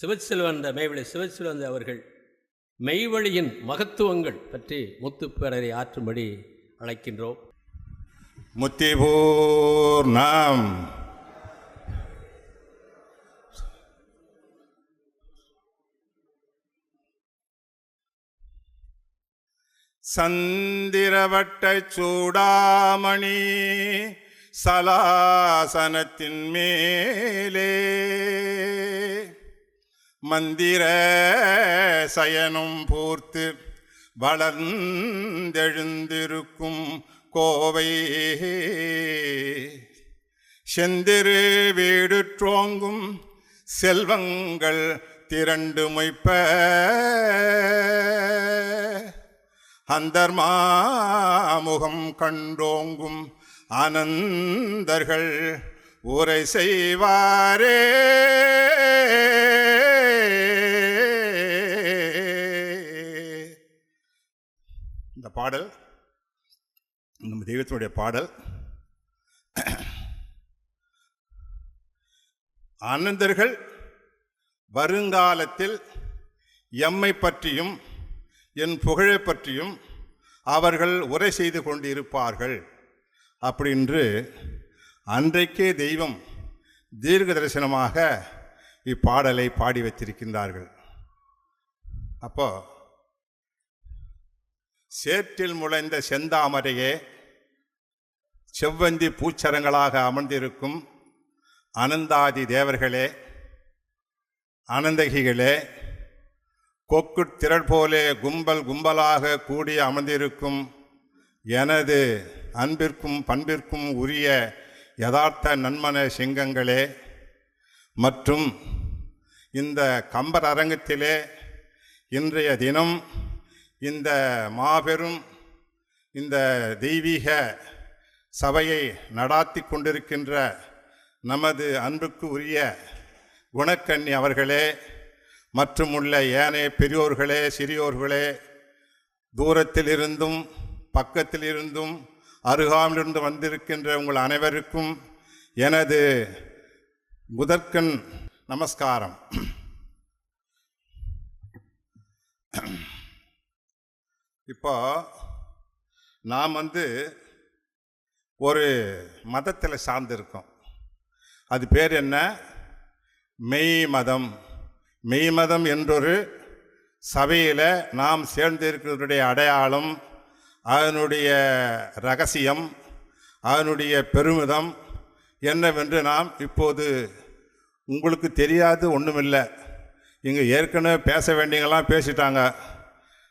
சிவச்செல்வந்த மேவழி சிவச்செல்வந்த அவர்கள் மெய்வழியின் மகத்துவங்கள் பற்றி முத்துப்பேரரை ஆற்றும்படி அழைக்கின்றோம். முத்திபூர்ணம் சந்திரவட்டை சூடாமணி சலாசனத்தின் மேலே மந்திர சயனம் பூர்த்து வளர்ந்தெழுந்திருக்கும் கோவை. செந்திரு வீடு தோங்கும் செல்வங்கள் திரண்டு மொய்ப்ப அந்தர்மாமுகம் கண்டோங்கும் ஆனந்தர்கள் உரை செய்வாரே. இந்த பாடல் நம்ம தெய்வத்தினுடைய பாடல். ஆனந்தர்கள் வருங்காலத்தில் எம்மை பற்றியும் என் புகழை பற்றியும் அவர்கள் உரை செய்து கொண்டிருப்பார்கள் அப்படின்று அன்றைக்கே தெய்வம் தீர்க்க தரிசனமாக இப்பாடலை பாடி வைத்திருக்கின்றார்கள். அப்போ சேற்றில் முளைந்த செந்தாமரையே செவ்வந்தி பூச்சரங்களாக அமர்ந்திருக்கும் அனந்தாதி தேவர்களே அனந்தகிகளே கொக்கு திரள் போலே கும்பல் கும்பலாக கூடி அமர்ந்திருக்கும் எனது அன்பிற்கும் பண்பிற்கும் உரிய யதார்த்த நன்மன சிங்கங்களே மற்றும் இந்த கம்பர் அரங்கத்திலே இன்றைய தினம் இந்த மாபெரும் இந்த தெய்வீக சபையை நடாத்தி கொண்டிருக்கின்ற நமது அன்புக்கு உரிய குணக்கண்ணி அவர்களே மற்றும் உள்ள ஏனைய பெரியோர்களே சிறியோர்களே தூரத்தில் இருந்தும் பக்கத்தில் இருந்தும் அருகாமிலிருந்து வந்திருக்கின்ற உங்கள் அனைவருக்கும் எனது முதற்கண் நமஸ்காரம். இப்போ நாம் வந்து ஒரு மதத்தில் சார்ந்திருக்கோம். அது பேர் என்ன? மெய் மதம். மெய் மதம் என்றொரு சபையில் நாம் சேர்ந்திருக்கிறதுடைய அடையாளம் அதனுடைய ரகசியம் அதனுடைய பெருமிதம் என்னவென்று நாம் இப்போது உங்களுக்கு தெரியாது ஒன்றுமில்லை இங்கே ஏற்கனவே பேச வேண்டியங்களாம் பேசிட்டாங்க.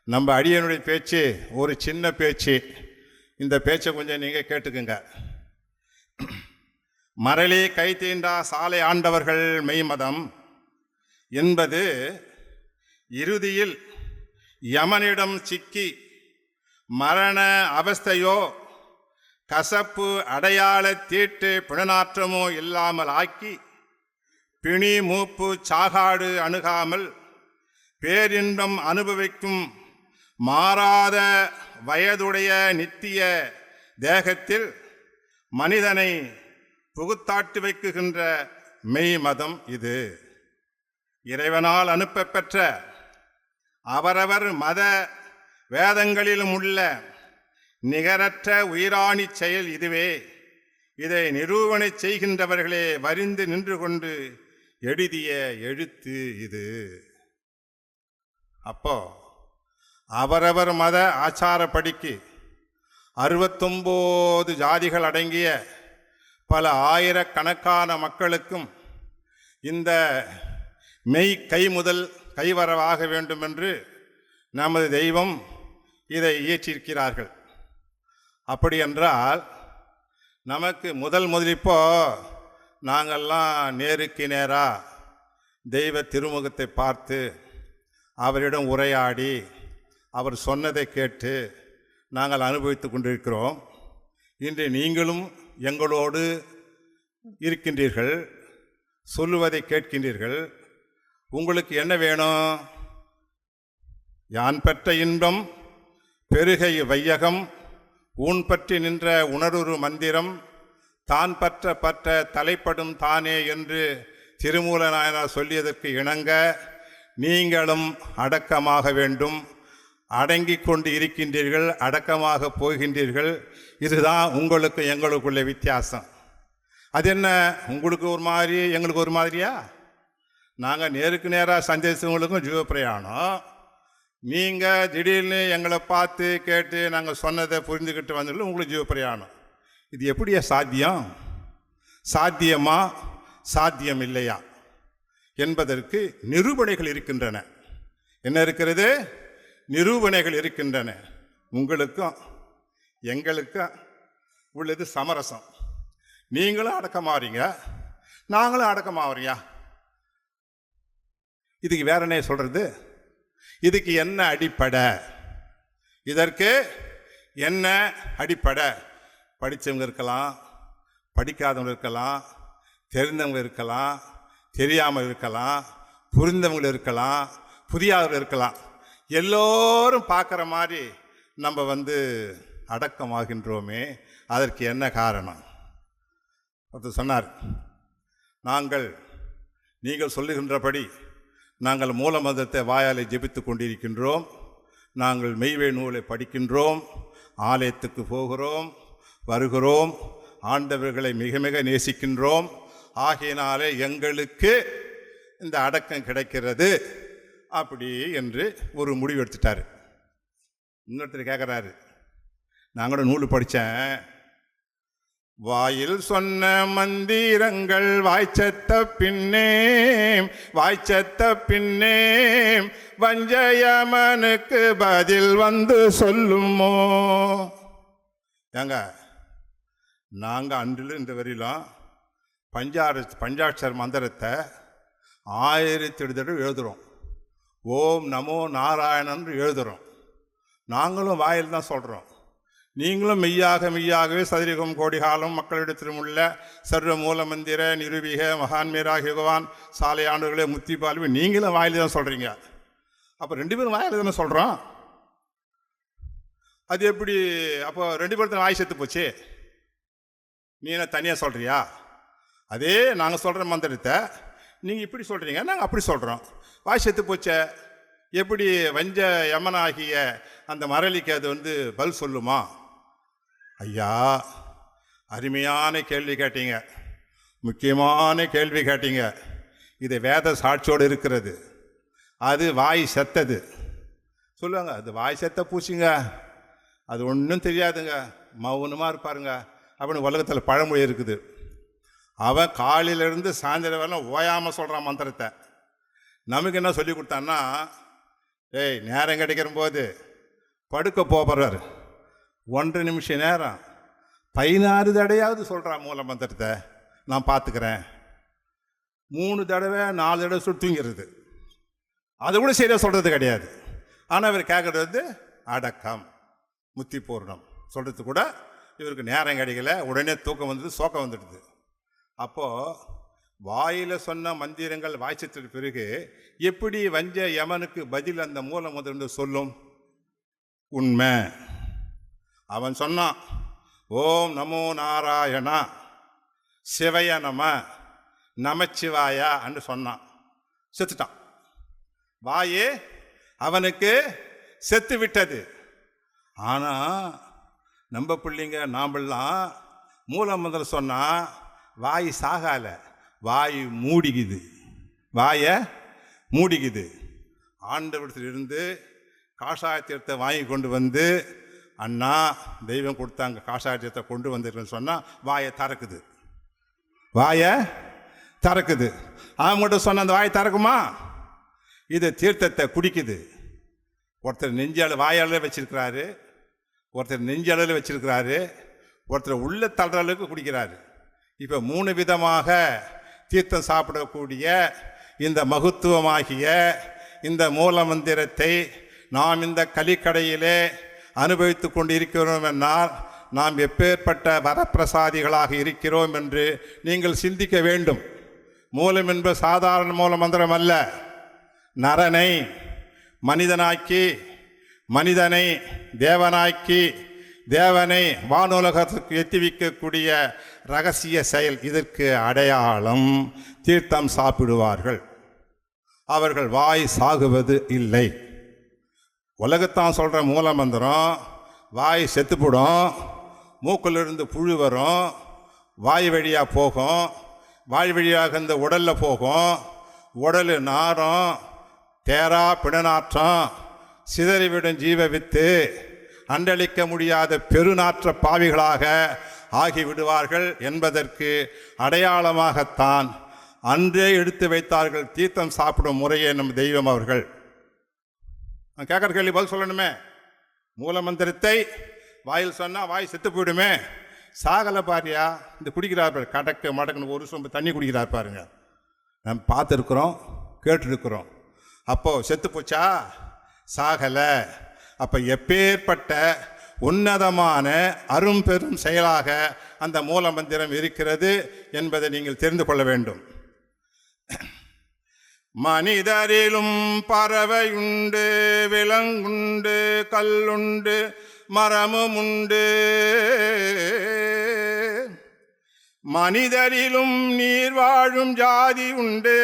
நம்ம அடியனுடைய பேச்சு ஒரு சின்ன பேச்சு. இந்த பேச்சை கொஞ்சம் நீங்கள் கேட்டுக்குங்க. மரளி கை தீண்டா சாலை ஆண்டவர்கள் மெய்மதம் என்பது இறுதியில் யமனிடம் சிக்கி மரண அவஸ்தையோ கசப்பு அடையாள தீட்டு பிணநாற்றமோ இல்லாமல் ஆக்கி பிணி மூப்பு சாகாடு அணுகாமல் பேரின்பம் அனுபவிக்கும் மாறாத வயதுடைய நித்திய தேகத்தில் மனிதனை புகுத்தாட்டு வைக்குகின்ற மெய் மதம் இது. இறைவனால் அனுப்பப்பெற்ற அவரவர் மத வேதங்களிலும் உள்ள நிகரற்ற உயிராணி செயல் இதுவே. இதை நிரூபணை செய்கின்றவர்களே வரிந்து நின்று கொண்டு எழுதிய எழுத்து இது. அப்போ அவரவர் மத ஆச்சாரப்படிக்கு அறுபத்தொம்போது ஜாதிகள் அடங்கிய பல ஆயிரக்கணக்கான மக்களுக்கும் இந்த மெய் கை முதல் கைவரவாக வேண்டும் என்று நமது தெய்வம் இதை இயற்றியிருக்கிறார்கள். அப்படி என்றால் நமக்கு முதல் முதலிப்போ நாங்கள்லாம் நேருக்கு நேராக தெய்வ திருமுகத்தை பார்த்து அவரிடம் உரையாடி அவர் சொன்னதை கேட்டு நாங்கள் அனுபவித்து கொண்டிருக்கிறோம். இன்று நீங்களும் எங்களோடு இருக்கின்றீர்கள் சொல்லுவதை கேட்கின்றீர்கள். உங்களுக்கு என்ன வேணும்? யான் பெற்ற இன்பம் பெருகை வையகம் ஊன் பற்றி நின்ற உணருரு மந்திரம் தான் பற்ற பற்ற தலைப்படும் தானே என்று திருமூல நாயனார் சொல்லியதற்கு இணங்க நீங்களும் அடக்கமாக வேண்டும். அடங்கி கொண்டு இருக்கின்றீர்கள் அடக்கமாக போகின்றீர்கள். இதுதான் உங்களுக்கு எங்களுக்குள்ள வித்தியாசம். அது என்ன உங்களுக்கு ஒரு மாதிரி எங்களுக்கு ஒரு மாதிரியா? நாங்கள் நேருக்கு நேராக சந்தேசங்களுக்கும் ஜீவ பிரயாணம் நீங்கள் திடீர்னு எங்களை பார்த்து கேட்டு நாங்கள் சொன்னதை புரிந்துக்கிட்டு வந்ததில் உங்களுக்கு ஜீவ பிரயாணம் இது எப்படியா சாத்தியம்? சாத்தியமா? சாத்தியம் இல்லையா? என்பதற்கு நிரூபணைகள் இருக்கின்றன. என்ன இருக்கிறது? நிரூபணைகள் இருக்கின்றன. உங்களுக்கும் எங்களுக்கும் உள்ளது சமரசம். நீங்களும் அடக்கமாகறீங்க நாங்களும் அடக்கமாகறியா இதுக்கு வேற என்ன சொல்கிறது இதுக்கு என்ன அடிப்படை? இதற்கு என்ன அடிப்படை? படித்தவங்க இருக்கலாம் படிக்காதவங்க இருக்கலாம் தெரிந்தவங்க இருக்கலாம் தெரியாமல் இருக்கலாம் புரிந்தவங்க இருக்கலாம் புரியாதவங்க இருக்கலாம். எல்லோரும் பார்க்குற மாதிரி நம்ம வந்து அடக்கமாகின்றோமே அதற்கு என்ன காரணம்? ஒருத்தர் சொன்னார் நாங்கள் நீங்கள் சொல்லுகின்றபடி நாங்கள் மூல மதத்தை வாயாலை ஜெபித்து கொண்டிருக்கின்றோம். நாங்கள் மெய்வே நூலை படிக்கின்றோம். ஆலயத்துக்கு போகிறோம். வருகிறோம். ஆண்டவர்களை மிக மிக நேசிக்கின்றோம். ஆகையினாலே எங்களுக்கு இந்த அடக்கம் கிடைக்கிறது அப்படி என்று ஒரு முடிவு எடுத்துட்டார். இன்னொருத்தர் கேட்குறாரு நான் கூட நூல் படித்தேன் வாயில் சொன்ன மந்திரங்கள் வாய்ச்சத்த பின்னே வாய்ச்சத்த பின்னே வஞ்சயமனுக்கு பதில் வந்து சொல்லுமோ? ஏங்க நாங்கள் அன்றில் இந்த வரையிலும் பஞ்சார பஞ்சாட்சர மந்திரத்தை ஆயிரத்தி எட்டு தடவை எழுதுகிறோம் ஓம் நமோ நாராயணன் எழுதுகிறோம் நாங்களும் வாயில் தான் சொல்கிறோம் நீங்களும் மெய்யாக மெய்யாகவே சதுரிகம் கோடிகாலம் மக்களிடத்திலும் உள்ள சர்வ மூல மந்திர நிரூபிக மகான்மீராக யுகவான் சாலை ஆண்டுகளே முத்தி பால்வி நீங்களும் வாயில் தான் சொல்கிறீங்க அப்போ ரெண்டு பேரும் வாயில் தானே சொல்கிறோம் அது எப்படி? அப்போ ரெண்டு பேர்த்து வாய் செத்து போச்சு. நீ என்ன தனியாக சொல்கிறியா அதே நாங்கள் சொல்கிற மந்திரத்தை நீங்கள் இப்படி சொல்கிறீங்க நாங்கள் அப்படி சொல்கிறோம் வாய் செத்து போச்சே. எப்படி வஞ்ச யமனாகிய அந்த மரளிக்கு அது வந்து பல் சொல்லுமா? ஐயா அருமையான கேள்வி கேட்டீங்க. முக்கியமான கேள்வி கேட்டீங்க. இது வேத சாட்சியோடு இருக்கிறது. அது வாய் செத்தது. சொல்லுவாங்க அது வாய் செத்த பூச்சிங்க. அது ஒன்றும் தெரியாதுங்க. மௌனமாக இருப்பாருங்க. அப்படின்னு உலகத்தில் பழமொழி இருக்குது. அவன் காலையிலேருந்து சாயந்தரம் வரலாம் ஓயாமல் சொல்கிறான் மந்திரத்தை. நமக்கு என்ன சொல்லி கொடுத்தான்னா ஏய் நேரம் கிடைக்கிற போது படுக்க போகிறாரு ஒன்றரை நிமிஷம் நேரம். பதினாறு தடையாவது சொல்கிறான் மூல மந்திரத்தை. நான் பார்த்துக்கிறேன் மூணு தடவை நாலு தடவை சுட்டு அதை கூட சரியாக சொல்கிறது கிடையாது. ஆனால் இவர் கேட்குறது வந்து அடக்கம் முத்தி பூர்ணம். சொல்கிறது கூட இவருக்கு நேரம் கிடைக்கல. உடனே தூக்கம் வந்துடுது சோக்கம் வந்துடுது. அப்போது வாயில் சொன்ன மந்திரங்கள் வாய்ச்சத்திற்கு பிறகு எப்படி வஞ்ச யமனுக்கு பதில் அந்த மூலம் வந்து சொல்லும்? உண்மை. அவன் சொன்னான் ஓம் நமோ நாராயணா சிவைய நம நமச்சிவாயா என்று சொன்னான். செத்துட்டான். வாயே அவனுக்கு செத்து விட்டது. ஆனால் நம்ம பிள்ளைங்க நாமெல்லாம் முதல் சொன்னால் வாய் சாகாலை வாய் மூடிக்குது. வாயை மூடிக்குது. ஆண்டவரத்திலிருந்து காஷாயத்தீர்த்தை வாங்கி கொண்டு வந்து அண்ணா தெய்வம் கொடுத்தாங்க காஷாய கொண்டு வந்திருக்குன்னு சொன்னால் வாயை திறக்குது. வாயை திறக்குது. அவங்ககிட்ட சொன்ன அந்த வாயை திறக்குமா? இது தீர்த்தத்தை குடிக்குது. ஒருத்தர் நெஞ்சால வாயால வச்சிருக்கிறாரு. ஒருத்தர் நெஞ்சளவில் வச்சிருக்கிறாரு. ஒருத்தர் உள்ள தள்ளுற அளவுக்கு குடிக்கிறாரு. இப்போ மூணு விதமாக தீர்த்தம் சாப்பிடக்கூடிய இந்த மகத்துவமாகிய இந்த மூல மந்திரத்தை நாம் இந்த கலிக்கடையிலே அனுபவித்து கொண்டு இருக்கிறோம் என்றால் நாம் எப்பேற்பட்ட வரப்பிரசாதிகளாக இருக்கிறோம் என்று நீங்கள் சிந்திக்க வேண்டும். மூலம் என்பது சாதாரண மூல மந்திரம் அல்ல. நரனை மனிதனாக்கி மனிதனை தேவனாக்கி தேவனை வானுலகத்துக்கு எத்தி வைக்கக்கூடிய ரகசிய செயல் இதற்கு அடையாளம் தீர்த்தம் சாப்பிடுவார்கள். அவர்கள் வாய் சாகுவது இல்லை. உலகத்தான் சொல்கிற மூலமந்திரம் வாய் செத்துப்படும் மூக்கிலிருந்து புழு வரும் வாய் வழியாக போகும் வாய் வழியாக இந்த உடலில் போகும் உடல் நாரம் தேரா பிணநாற்றம் சிதறிவிடும் ஜீவ வித்து அண்டளிக்க முடியாத பெருநாற்ற பாவிகளாக ஆகிவிடுவார்கள் என்பதற்கு அடையாளமாகத்தான் அன்றே எடுத்து வைத்தார்கள் தீர்த்தம் சாப்பிடும் முறையே நம் தெய்வம் அவர்கள். நான் கேட்குற கேள்வி பதில் சொல்லணுமே? மூலமந்திரத்தை வாயில் சொன்னால் வாய் செத்து போயிடுமே? சாகலை பாரியா? இந்த குடிக்கிறார் பாரு கடக்கு மடக்குன்னு ஒரு சொம்பு தண்ணி குடிக்கிறார் பாருங்க. நம்ம பார்த்துருக்குறோம் கேட்டுருக்குறோம். அப்போது செத்து போச்சா? சாகலை. அப்போ எப்பேற்பட்ட உன்னதமான அரும்பெரும் செயலாக அந்த மூலமந்திரம் இருக்கிறது என்பதை நீங்கள் தெரிந்து கொள்ள வேண்டும். மனிதரிலும் பறவையுண்டு விலங்குண்டு கல்லுண்டு மரமும் உண்டு மனிதரிலும் நீர் வாழும் ஜாதி உண்டு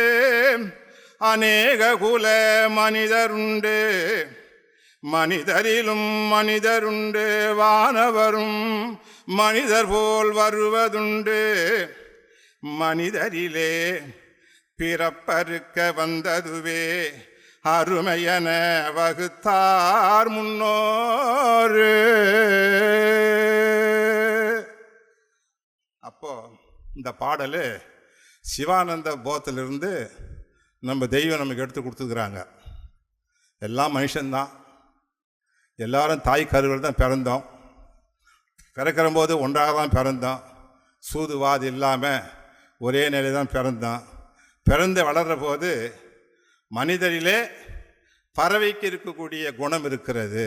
அநேக குல மனிதருண்டு. மனிதரிலும் மனிதருண்டு வானவரும் மனிதர் போல் வருவதுண்டு. மனிதரிலே பிறப்பறுக்க வந்ததுவே அருமையன வகுத்தார் முன்னோரு. அப்போ இந்த பாடல் சிவானந்த போத்திலிருந்து நம்ம தெய்வம் நமக்கு எடுத்து கொடுத்துருக்குறாங்க. எல்லாம் மனுஷன்தான். எல்லாரும் தாய் கருவில் தான் பிறந்தோம். பிறக்கிற போது ஒன்றாக தான் பிறந்தோம். சூதுவாது இல்லாமல் ஒரே நிலை தான் பிறந்தோம். பிறந்து வளர்கிற போது மனிதரிலே பறவைக்கு இருக்கக்கூடிய குணம் இருக்கிறது.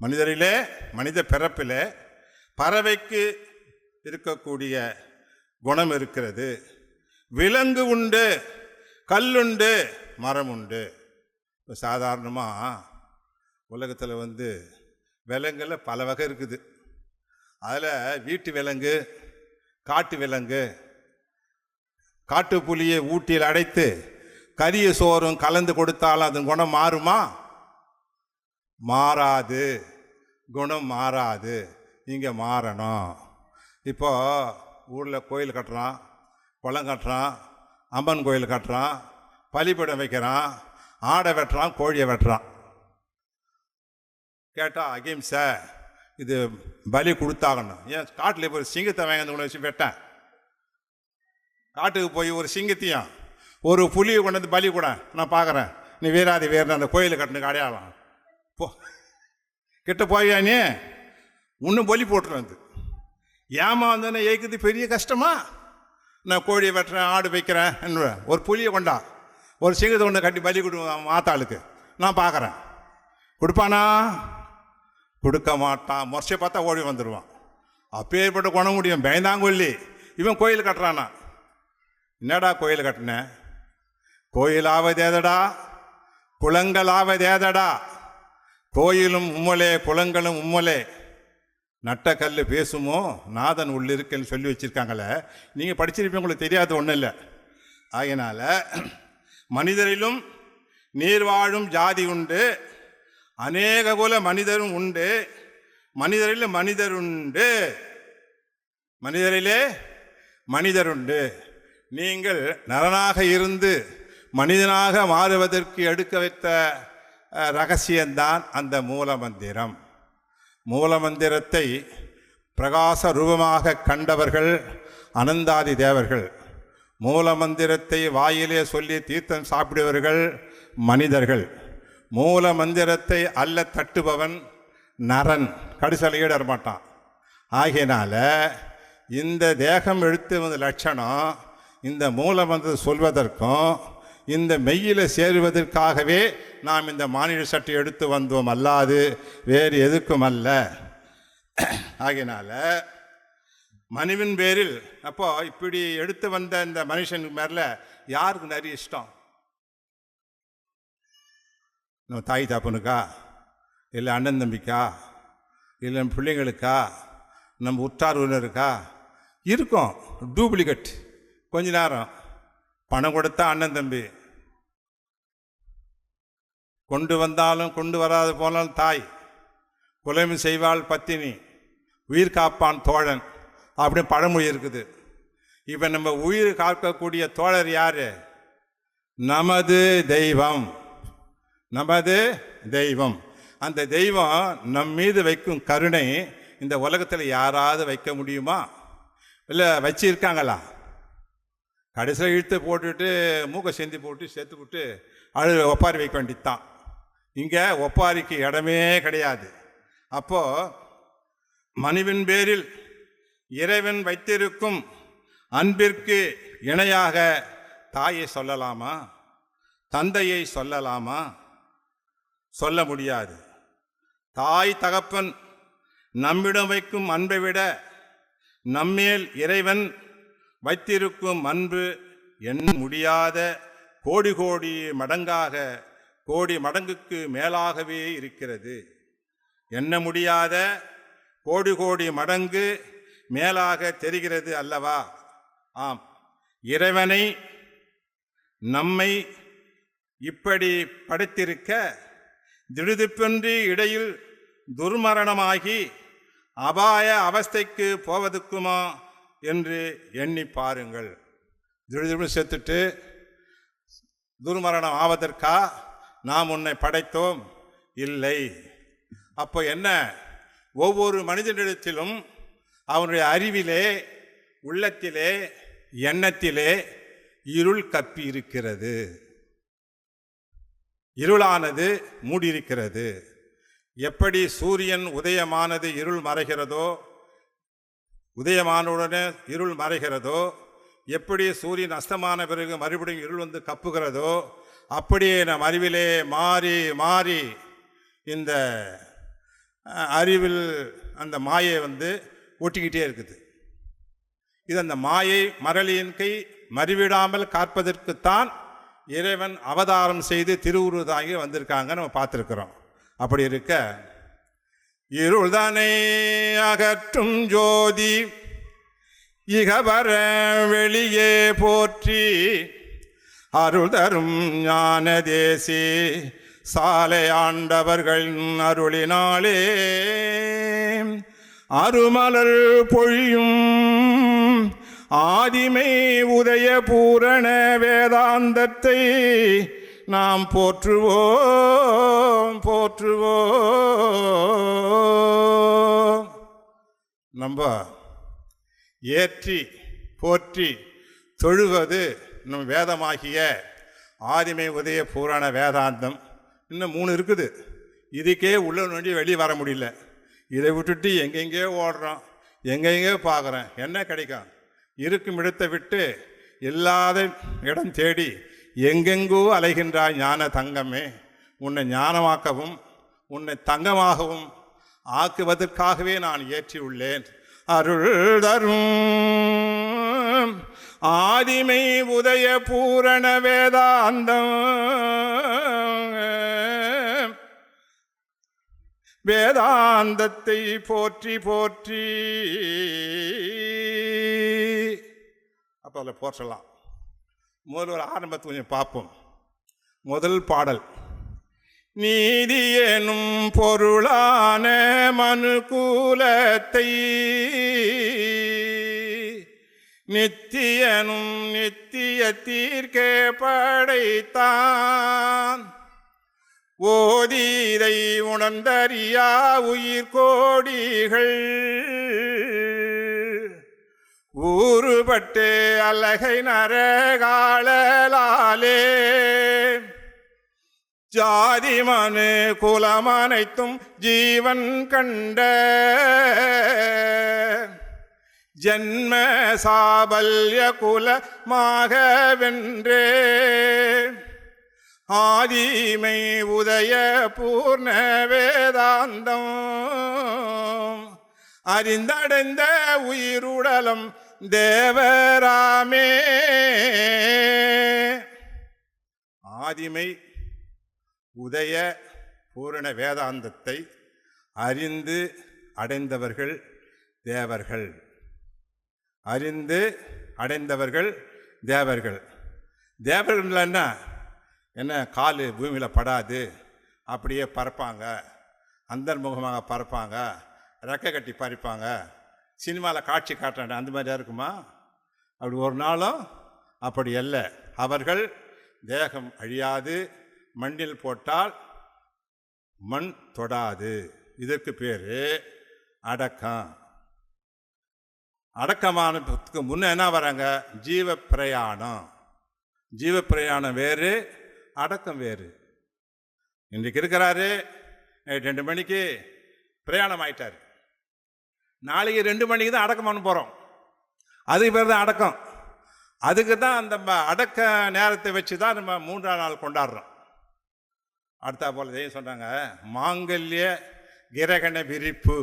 மனிதரிலே மனித பிறப்பிலே பறவைக்கு இருக்கக்கூடிய குணம் இருக்கிறது. விலங்கு உண்டு கல்லுண்டு மரம் உண்டு. இப்போ சாதாரணமாக உலகத்தில் வந்து விலங்கில் பல வகை இருக்குது. அதில் வீட்டு விலங்கு காட்டு விலங்கு காட்டு புலியை ஊட்டியில் அடைத்து கரிய சோறும் கலந்து கொடுத்தாலும் அதன் குணம் மாறுமா? மாறாது. குணம் மாறாது. இங்கே மாறணும். இப்போ ஊரில் கோயில் கட்டுறான் குளம் கட்டுறான் அம்மன் கோயில் கட்டுறான் பலிபீடம் வைக்கிறான் ஆடை வெட்டுறான் கோழியை வெட்டுறான். கேட்டால் அகிம்சை இது பலி கொடுத்தாகணும். ஏன் காட்டில் இப்போ சிங்கத்தை வாங்கி வச்சு வெட்டேன். காட்டுக்கு போய் ஒரு சிங்கத்தையும் ஒரு புலியை கொண்டு வந்து பலி கூட நான் பார்க்குறேன். நீ வீராதி வீரன் அந்த கோயிலை கட்டணுக்கு அடையாளம். போ. கிட்ட போவியா நீ? இன்னும் பலி போட்டுரு வந்து ஏமா வந்தேன்னு ஏய்க்குது பெரிய கஷ்டமா? நான் கோழியை வெட்டுறேன் ஆடு வைக்கிறேன் என்ன ஒரு புலியை கொண்டா. ஒரு சிங்கத்தை கொண்டு கட்டி பலி கொடுவான் மாத்தாளுக்கு நான் பார்க்குறேன். கொடுப்பானா? கொடுக்க மாட்டான். மொர்ச்சை பார்த்தா ஓடி வந்துடுவான் அப்பேற்பட்ட குணம் முடியும். பயந்தாங்கொல்லி. இவன் கோயில் கட்டுறானா? என்னடா கோயில் கட்டின? கோயிலாவதேதடா குளங்களாவதேதடா கோயிலும் உம்மலே குளங்களும் உம்மலே. நட்ட கல் பேசுமோ? நாதன் உள்ளிருக்குன்னு சொல்லி வச்சுருக்காங்களே. நீங்கள் படிச்சிருப்பீங்க உங்களுக்கு தெரியாத ஒன்றும் இல்லை. ஆகையினால மனிதரிலும் நீர் வாழும் ஜாதி உண்டு. அநேக குல மனிதரும் உண்டு. மனிதரில் மனிதர் உண்டு. மனிதரிலே மனிதருண்டு நீங்கள் நரனாக இருந்து மனிதனாக மாறுவதற்கு எடுக்க வைத்த ரகசியம்தான் அந்த மூலமந்திரம். மூலமந்திரத்தை பிரகாச ரூபமாக கண்டவர்கள் அனந்தாதி தேவர்கள். மூலமந்திரத்தை வாயிலே சொல்லி தீர்த்தம் சாப்பிடுவர்கள் மனிதர்கள். மூல மந்திரத்தை அல்ல தட்டுபவன் நரன் கடுசலையிடமாட்டான் ஈடற ஆகையினால இந்த தேகம் எடுத்து வந்த லட்சணம் இந்த மூலமந்திரம் சொல்வதற்கும் இந்த மெய்யில சேருவதற்காகவே நாம் இந்த மாநில சட்டை எடுத்து வந்தோம் அல்லாது வேறு எதுக்கும் அல்ல. ஆகினால மனுவின் பேரில் அப்போ இப்படி எடுத்து வந்த இந்த மனுஷன் மேல யாருக்கு நிறைய இஷ்டம்? நம்ம தாய் தாப்பனுக்கா? இல்லை அண்ணன் தம்பிக்கா? இல்லை நம்ம பிள்ளைங்களுக்கா? நம்ம உற்றார் உறவினருக்கா? இருக்கும். டூப்ளிகேட். கொஞ்ச நேரம். பணம் கொடுத்தா அண்ணன் தம்பி. கொண்டு வந்தாலும் கொண்டு வராது போனாலும் தாய். குலமி செய்வாள் பத்தினி. உயிர் காப்பான் தோழன். அப்படின்னு பழமொழி இருக்குது. இப்போ நம்ம உயிர் காக்கக்கூடிய தோழர் யார்? நமது தெய்வம். நமது தெய்வம். அந்த தெய்வம் நம் மீது வைக்கும் கருணை இந்த உலகத்தில் யாராவது வைக்க முடியுமா? இல்லை வச்சிருக்காங்களா? கடைசியில் இழுத்து போட்டுட்டு மூக்கை செந்தி போட்டு சேர்த்து விட்டு அழு ஒப்பாரி வைக்க வேண்டியதுதான். இங்கே ஒப்பாரிக்கு இடமே கிடையாது. அப்போது மனுவின் பேரில் இறைவன் வைத்திருக்கும் அன்பிற்கு இணையாக தாயை சொல்லலாமா? தந்தையை சொல்லலாமா? சொல்ல முடியாது. தாய் தகப்பன் நம்மிடம் வைக்கும் அன்பை விட நம்மேல் இறைவன் வைத்திருக்கும் அன்பு எண்ண முடியாத கோடி கோடி மடங்காக கோடி மடங்குக்கு மேலாகவே இருக்கிறது. எண்ண முடியாத கோடி கோடி மடங்கு மேலாக தெரிகிறது அல்லவா? ஆம். இறைவனை நம்மை இப்படி படைத்திருக்க திடுதிப்பின்றி இடையில் துர்மரணமாகி அபாய அவஸ்தைக்கு போவதுக்குமா என்று எண்ணி பாருங்கள். திடுதிப்பு செத்துட்டு துர்மரணம் ஆவதற்கா நாம் உன்னை படைத்தோம்? இல்லை. அப்போ என்ன? ஒவ்வொரு மனிதனிடத்திலும் அவனுடைய அறிவிலே உள்ளத்திலே எண்ணத்திலே இருள் கப்பி இருக்கிறது. இருளானது மூடியிருக்கிறது. எப்படி சூரியன் உதயமானது இருள் மறைகிறதோ உதயமானவுடனே இருள் மறைகிறதோ? எப்படி சூரியன் அஸ்தமான பிறகு மறுபடியும் இருள் வந்து கப்புகிறதோ? அப்படியே நம் அறிவிலே மாறி மாறி இந்த அறிவில் அந்த மாயை வந்து ஒட்டிக்கிட்டே இருக்குது. இது அந்த மாயை மரளியின் கை மறிவிடாமல் காப்பதற்குத்தான் இறைவன் அவதாரம் செய்து திருவுருதாங்கி வந்திருக்காங்க நம்ம பார்த்துருக்குறோம். அப்படி இருக்க இருள்தனை அகற்றும் ஜோதி? இகவர வெளியே போற்றி. அருள் தரும் ஞான தேசி சாலை ஆண்டவர்கள் அருளினாலே. அருமலர் பொழியும் ஆதிமை உதய பூரண வேதாந்தத்தை நாம் போற்றுவோம் போற்றுவோம். நம்ம ஏற்றி போற்றி தொழுவது நம் வேதமாகிய ஆதிமை உதய பூரண வேதாந்தம். இன்னும் மூணு இருக்குது. இதுக்கே உள்ள நொண்டி வெளியே வர முடியல. இதை விட்டுட்டு எங்கெங்கேயோ ஓடுறோம். எங்கெங்கேயோ பார்க்குறேன் என்ன கிடைக்கும்? இருக்கும் இடத்தை விட்டு இல்லாத இடம் தேடி எங்கெங்கோ அலைகின்றாய் ஞான தங்கமே உன்னை ஞானமாக்கவும் உன்னை தங்கமாகவும் ஆக்குவதற்காகவே நான் ஏற்றியுள்ளேன். அருள் தரும் ஆதிமை உதய பூரண வேதாந்தம். வேதாந்தத்தை போற்றி போற்றி. அப்போ அதில் போற்றலாம். முதல்ல ஒரு ஆரம்பத்தை கொஞ்சம் பார்ப்போம். முதல் பாடல். நீதி எனும் பொருளான மனுகூலத்தை நித்தியனும் நித்திய தீர்க்கே படைத்தான். ஓதீதை உணர்ந்தறியா உயிர் கோடிகள் ஊறுபட்டு அலகை நரகாளலாலே. ஜாதி மனு குலமனைத்தும் ஜீவன் கண்ட ஜன்ம சாபல்ய குலமாக வென்றே ஆதிமை உதய பூர்ண வேதாந்தம். அறிந்தடைந்த உயிருடலம் தேவராமே. ஆதிமை உதய பூரண வேதாந்தத்தை அறிந்து அடைந்தவர்கள் தேவர்கள். அறிந்து அடைந்தவர்கள் தேவர்கள். தேவர்கள் என்ன என்ன கால் பூமியில் படாது அப்படியே பறப்பாங்க. அந்தர்முகமாக பறப்பாங்க. ரெக்கை கட்டி பறிப்பாங்க. சினிமாவில் காட்சி காட்டுறாங்க அந்த மாதிரியா இருக்குமா? அப்படி ஒரு நாளும் அப்படி அல்ல. அவர்கள் தேகம் அழியாது மண்ணில் போட்டால் மண் தொடாது. இதற்கு பேர் அடக்கம். அடக்கமானதுக்கு முன்னே என்ன வராங்க? ஜீவ பிரயாணம் ஜீவ பிரயாணம் வேறு அடக்கம் வேறு. இன்றைக்கு இருக்கிறாரு நைட் ரெண்டு மணிக்கு பிரயாணம் ஆயிட்டார். நாளைக்கு ரெண்டு மணிக்கு தான் அடக்கம் பண்ண போகிறோம் அதுக்கு பேர் தான் அடக்கம். அதுக்கு தான் அந்த ம- அடக்க நேரத்தை வச்சு தான் நம்ம மூன்றாம் நாள் கொண்டாடுறோம். அடுத்தா போல தெய்வம் சொன்னாங்க மாங்கல்ய கிரகண விரிப்பு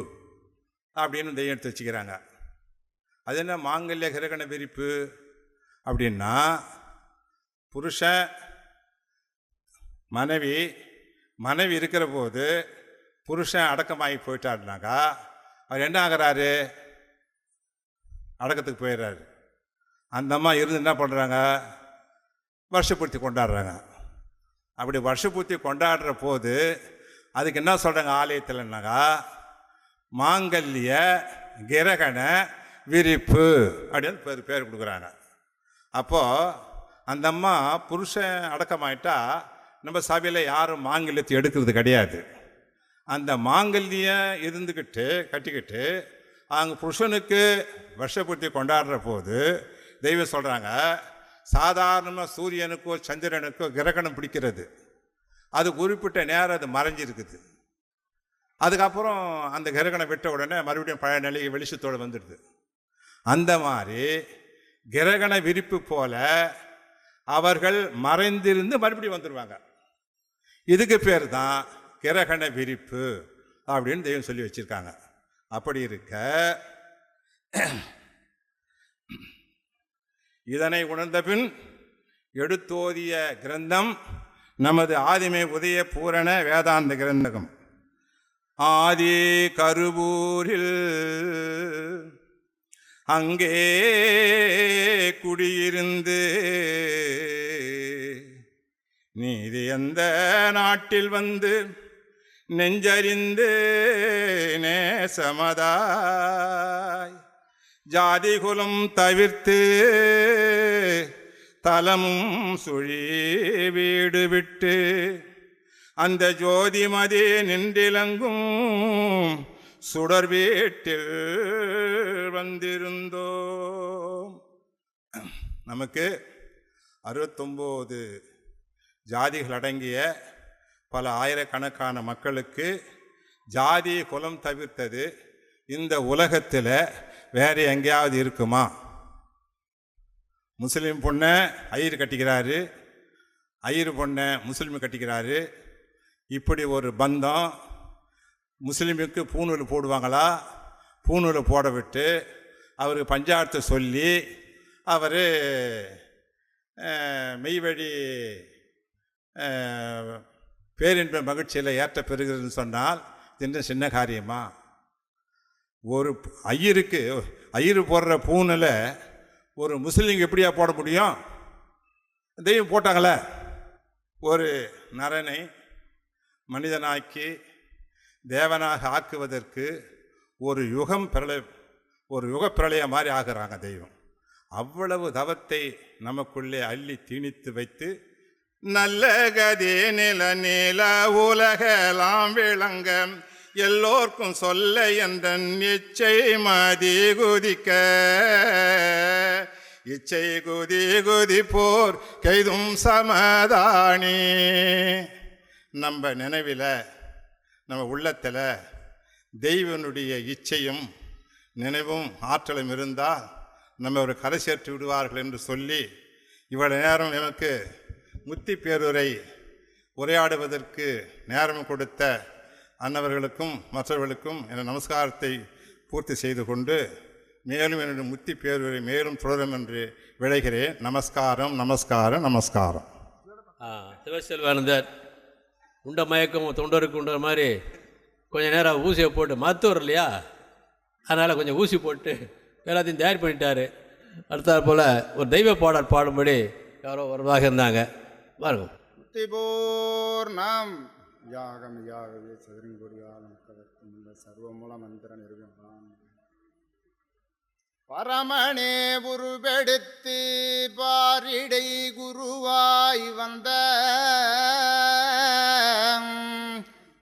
அப்படின்னு தெய்வம் எடுத்து வச்சுக்கிறாங்க. அது என்ன மாங்கல்ய கிரகண விரிப்பு? அப்படின்னா புருஷன் மனைவி மனைவி இருக்கிற போது புருஷன் அடக்கமாகி போயிட்டாருனாக்கா அவர் என்ன ஆகுறாரு? அடக்கத்துக்கு போயிடுறாரு. அந்த அம்மா இருந்து என்ன பண்ணுறாங்க வருஷப்பூர்த்தி கொண்டாடுறாங்க. அப்படி வருஷப்பூர்த்தி கொண்டாடுற போது அதுக்கு என்ன சொல்கிறாங்க ஆலயத்தில்னாக்கா மாங்கல்ய கிரகண விரிப்பு அப்படின்னு பேர் பேர் கொடுக்குறாங்க. அப்போது அந்த அம்மா புருஷன் அடக்கமாயிட்டா நம்ம சபையில் யாரும் மாங்கல்யத்தை எடுக்கிறது கிடையாது. அந்த மாங்கல்யம் இருந்துக்கிட்டு கட்டிக்கிட்டு அவங்க புருஷனுக்கு வருஷபூர்த்தி கொண்டாடுற போது தெய்வம் சொல்கிறாங்க சாதாரணமாக சூரியனுக்கோ சந்திரனுக்கோ கிரகணம் பிடிக்கிறது. அது குறிப்பிட்ட நேரம் அது மறைஞ்சிருக்குது. அதுக்கப்புறம் அந்த கிரகணம் விட்ட உடனே மறுபடியும் பழைய நிலையை வெளிச்சத்தோடு வந்துடுது. அந்த மாதிரி கிரகண விரிப்பு போல அவர்கள் மறைந்திருந்து மறுபடியும் வந்துடுவாங்க இதுக்கு பேர் தான் கிரகண விரிப்பு அப்படின்னு தெய்வம் சொல்லி வச்சிருக்காங்க. அப்படி இருக்க இதனை உணர்ந்த பின் எடுத்தோதிய கிரந்தம் நமது ஆதிமை உதய பூரண வேதாந்த கிரந்தகம். ஆதி கருவூரில் அங்கே குடியிருந்து நீதி எந்த நாட்டில் வந்து நெஞ்சறிந்து நேசமதாய். ஜாதிகுலம் தவிர்த்து தலமும் சுழி வீடு விட்டு அந்த ஜோதிமதி நின்றிலங்கும் சுடர் வீட்டில் வந்திருந்தோம். நமக்கு அறுபத்தொம்போது ஜாதிகள் அடங்கிய பல ஆயிரக்கணக்கான மக்களுக்கு ஜாதி குலம் தவிர்த்தது இந்த உலகத்தில் வேறு எங்கேயாவது இருக்குமா? முஸ்லீம் பொண்ணை ஐயர் கட்டிக்கிறாரு ஐயர் பொண்ணை முஸ்லீம் கட்டிக்கிறாரு. இப்படி ஒரு பந்தம் முஸ்லீமுக்கு பூணூல் போடுவாங்களா? பூணூல் போட விட்டு அவருக்கு பஞ்சாயத்தை சொல்லி அவர் மெய்வழி பேரின்ப மகிழ்ச்சியில் ஏற்ற பெறுகிறதுன்னு சொன்னால் இது சின்ன காரியமா? ஒரு ஐயருக்கு ஐயரு போடுற பூனில் ஒரு முஸ்லீம் எப்படியா போட முடியும்? தெய்வம் போட்டாங்களே. ஒரு நரனை மனிதனாக்கி தேவனாக ஆக்குவதற்கு ஒரு யுகம் பிரளய ஒரு யுக மாதிரி ஆகுறாங்க தெய்வம். அவ்வளவு தவத்தை நமக்குள்ளே அள்ளி திணித்து வைத்து நல்ல கதி நில நில உலகலாம் விளங்க எல்லோர்க்கும் சொல்ல என்ற இச்சை மதி குதிக்க. இச்சை குதி குதி போர் கைதும் சமதானி. நம்ம நினைவில் நம்ம உள்ளத்தில் தெய்வனுடைய இச்சையும் நினைவும் ஆற்றலும் இருந்தால் நம்ம ஒரு கரை சேர்த்து விடுவார்கள் என்று சொல்லி இவ்வளவு நேரம் எனக்கு முத்தி பேருரை உரையாடுவதற்கு நேரம் கொடுத்த அன்னவர்களுக்கும் மற்றவர்களுக்கும் என நமஸ்காரத்தை பூர்த்தி செய்து கொண்டு மேலும் என்னுடைய முத்தி பேருரை மேலும் தொடரும் என்று விளைகிறேன் நமஸ்காரம் நமஸ்காரம் நமஸ்காரம். சிவசெல்வானந்தர் உண்ட மயக்கம் தொண்டருக்கு உண்ட மாதிரி கொஞ்சம் நேரம் ஊசியை போட்டு மருத்துவர் இல்லையா? அதனால் கொஞ்சம் ஊசி போட்டு எல்லாத்தையும் தயார் பண்ணிட்டார். அடுத்தாற் போல் ஒரு தெய்வ பாடல் பாடும்படி யாரோ வருவாக இருந்தாங்க. பாருங்க பூர்ணம் யாகம் யாகவே சதுரங்கொடியாலும் கவர்த்தும் இந்த சர்வமூல மந்திர நிறுவனம் பரமனே உருவெடுத்து பாரிடை குருவாய் வந்த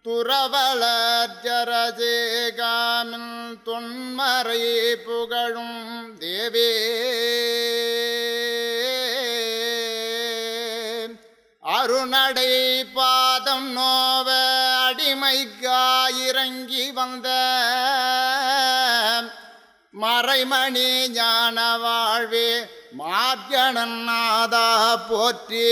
துறவளர் ஜரஜேகாமின் தொன்மறை புகழும் தேவே. அருணடை பாதம் நோவ அடிமைக்காயிறங்கி வந்த மறைமணி ஞான வாழ்வே மார்கணநாதா போற்றி.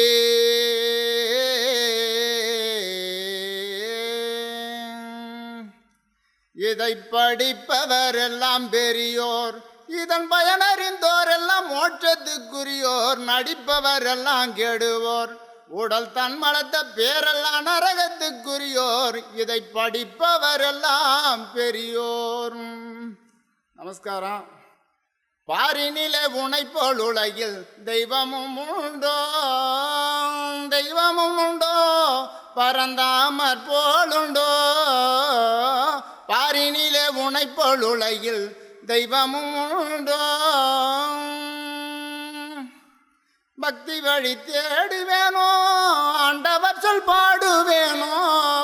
இதை படிப்பவர் எல்லாம் பெரியோர் இதன் பயனறிந்தோர் எல்லாம் மோட்சத்துக்குரியோர் நடிப்பவர் எல்லாம் கெடுவோர். உடல் தன் மலத்த பேரெல்லாம் நரகத்துக்குரியோர். இதை படிப்பவர் எல்லாம் பெரியோர். நமஸ்காரம். பாரினில உனை போல் உலகில் தெய்வமும் உண்டோ? தெய்வமும் உண்டோ? பரந்தாமற் போலுண்டோ பாரினிலே போல் உலகில் தெய்வமும் உண்டோ? பக்தி வழி தேடுவேனோ ஆண்டவர் சொல் பாடுவேனோ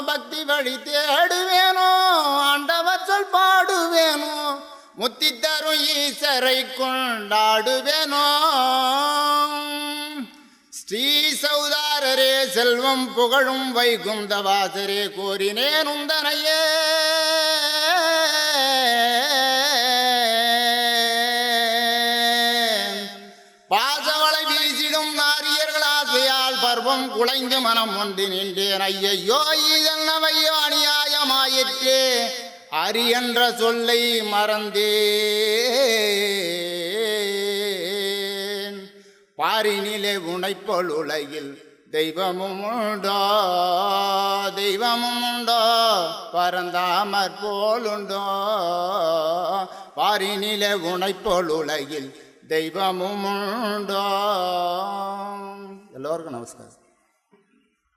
பக்தி வழி தேடுவேனோ ஆண்டவர் சொல் பாடுவேனோ முத்தி தரும் ஈசரை கொண்டாடுவேனோ. ஸ்ரீ சௌதாரரே செல்வம் புகழும் வைகுந்த வாசரே கோரினேன் உந்தனையே. குலைந்து மனம் ஒன்று நின்றேன். ஐயையோ இதென்னவையோ அநியாயமாயிற்றே அரி என்ற சொல்லை மறந்தே பாரினிலே உனைப்போல் உலகில் தெய்வமும் உண்டோ? தெய்வமும் உண்டோ? பரந்தாமற் போலுண்டோ பாரினிலே உனைப்போல் உலகில் தெய்வமும் உண்டோ? எல்லோருக்கும் நமஸ்காரம்.